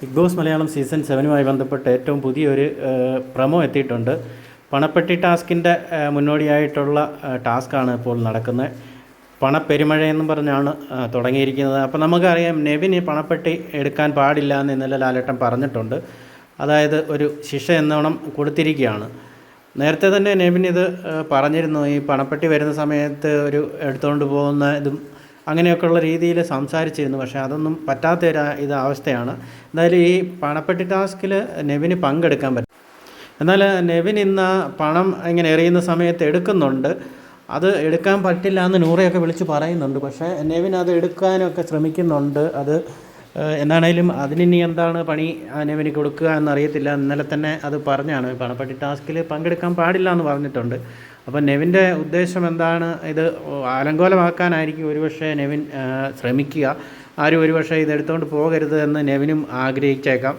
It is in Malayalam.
ബിഗ് ബോസ് മലയാളം സീസൺ സെവനുമായി ബന്ധപ്പെട്ട് ഏറ്റവും പുതിയൊരു പ്രമോ എത്തിയിട്ടുണ്ട്. പണപ്പെട്ടി ടാസ്കിന്റെ മുന്നോടിയായിട്ടുള്ള ടാസ്ക്കാണ് ഇപ്പോൾ നടക്കുന്നത്. പണപ്പെരുമഴ എന്നും പറഞ്ഞാണ് തുടങ്ങിയിരിക്കുന്നത്. അപ്പോൾ നമുക്കറിയാം നെവിന് പണപ്പെട്ടി എടുക്കാൻ പാടില്ല എന്ന് ഇന്നലെ ലാലേട്ടൻ പറഞ്ഞിട്ടുണ്ട്. അതായത് ഒരു ശിക്ഷ എന്നോണം കൊടുത്തിരിക്കുകയാണ്. നേരത്തെ തന്നെ നെവിൻ ഇത് പറഞ്ഞിരുന്നു ഈ പണപ്പെട്ടി വരുന്ന സമയത്ത് ഒരു എടുത്തുകൊണ്ട് പോകുന്ന ഇതും അങ്ങനെയൊക്കെയുള്ള രീതിയിൽ സംസാരിച്ചിരുന്നു. പക്ഷേ അതൊന്നും പറ്റാത്ത ഒരു ഇത് അവസ്ഥയാണ്. എന്തായാലും ഈ പണപ്പെട്ടി ടാസ്കിൽ നെവിന് പങ്കെടുക്കാൻ പറ്റും. എന്നാൽ നെവിൻ ഇന്ന് പണം ഇങ്ങനെ എറിയുന്ന സമയത്ത് എടുക്കുന്നുണ്ട്. അത് എടുക്കാൻ പറ്റില്ല എന്ന് നൂറയൊക്കെ വിളിച്ച് പറയുന്നുണ്ട്. പക്ഷേ നെവിൻ അത് എടുക്കാനൊക്കെ ശ്രമിക്കുന്നുണ്ട്. അത് ഏഹ്, അതിനി എന്താണ് പണി നെവിന് കൊടുക്കുക എന്നറിയത്തില്ല. ഇന്നലെ തന്നെ അത് പറഞ്ഞാണ്. പണപ്പെട്ടി ടാസ്കിൽ പങ്കെടുക്കാൻ പാടില്ല എന്ന് പറഞ്ഞിട്ടുണ്ട്. അപ്പം നെവിന്റെ ഉദ്ദേശം എന്താണ്? ഇത് ആലങ്കോലമാക്കാനായിരിക്കും ഒരുപക്ഷെ നെവിൻ ശ്രമിക്കുക. ആരും ഒരുപക്ഷെ ഇത് എടുത്തുകൊണ്ട് പോകരുത് എന്ന് നെവിനും ആഗ്രഹിച്ചേക്കാം.